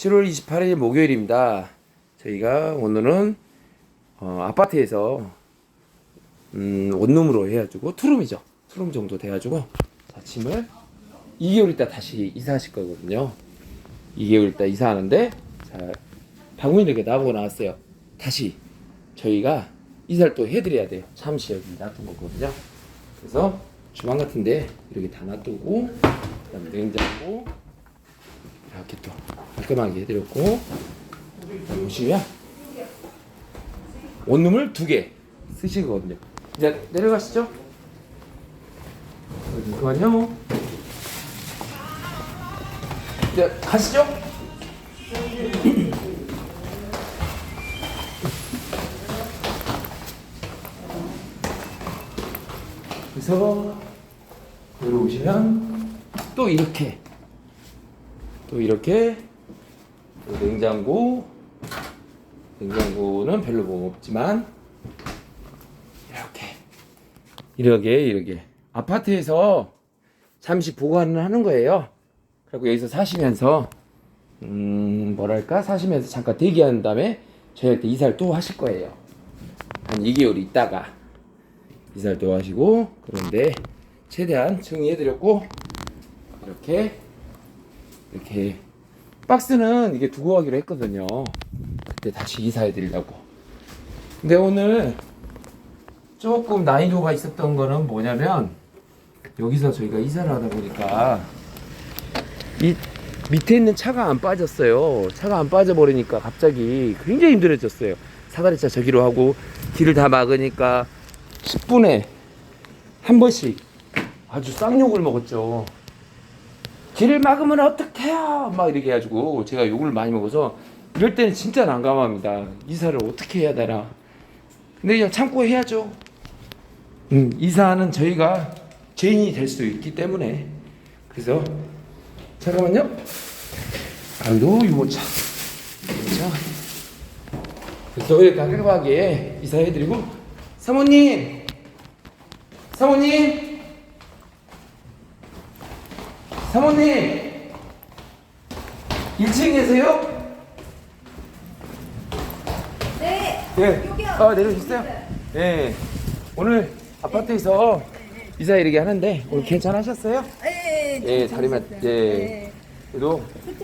7월 28일 목요일입니다. 저희가 오늘은 어, 아파트에서 음, 원룸으로 해가지고 투룸이죠. 투룸 정도 돼가지고 아침을 2개월 있다 다시 이사하실 거거든요. 2개월 있다 이사하는데 자, 방문이 이렇게 나보고 나왔어요. 다시 저희가 이사를 또 해드려야 돼요. 잠시 여기 놔둔 거거든요. 그래서 주방 같은데 이렇게 다 놔두고 그다음에 냉장고 이렇게 또 깔끔하게 해드렸고 보시면 원룸을 두 개 쓰시거든요. 이제 내려가시죠. 잠깐만요. 이제 가시죠. 그래서 여기 오시면 또 이렇게 또 이렇게 또 냉장고 냉장고는 별로 뭐 없지만 이렇게 이렇게 이렇게 아파트에서 잠시 보관을 하는 거예요. 그리고 여기서 사시면서 음 뭐랄까 사시면서 잠깐 대기한 다음에 저희한테 이사를 또 하실 거예요. 한 2개월 있다가 이사를 또 하시고 그런데 최대한 정리해드렸고 이렇게 이렇게 박스는 이게 두고 가기로 했거든요. 그때 다시 이사해 드리려고. 근데 오늘 조금 난이도가 있었던 거는 뭐냐면 여기서 저희가 이사를 하다 보니까 이 밑에 있는 차가 안 빠졌어요. 차가 안 빠져버리니까 갑자기 굉장히 힘들어졌어요. 사다리차 저기로 하고 길을 다 막으니까 10분에 한 번씩 아주 쌍욕을 먹었죠. 길을 막으면 어떡해요? 막 이렇게 해가지고 제가 욕을 많이 먹어서 이럴 때는 진짜 난감합니다. 이사를 어떻게 해야 되나. 근데 그냥 참고 해야죠. 음, 이사는 저희가 죄인이 될 수도 있기 때문에 그래서 잠깐만요. 아이고 이거 참. 자, 그래서 이렇게 깔끔하게 이사해드리고 사모님, 사모님, 사모님, 1층 계세요? 네. 네. 여기요. 아 내려주세요. 네. 오늘 아파트에서 이사 이렇게 하는데 오늘 괜찮으셨어요? 네. 예, 다리만 예. 그래도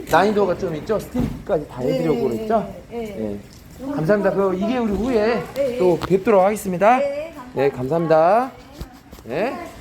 난이도가 좀 있죠. 스팀까지 다 해드리고 네, 그랬죠. 네, 예. 감사합니다. 그 2개월 후에 또 뵙도록 하겠습니다. 네, 네, 감사합니다. 네.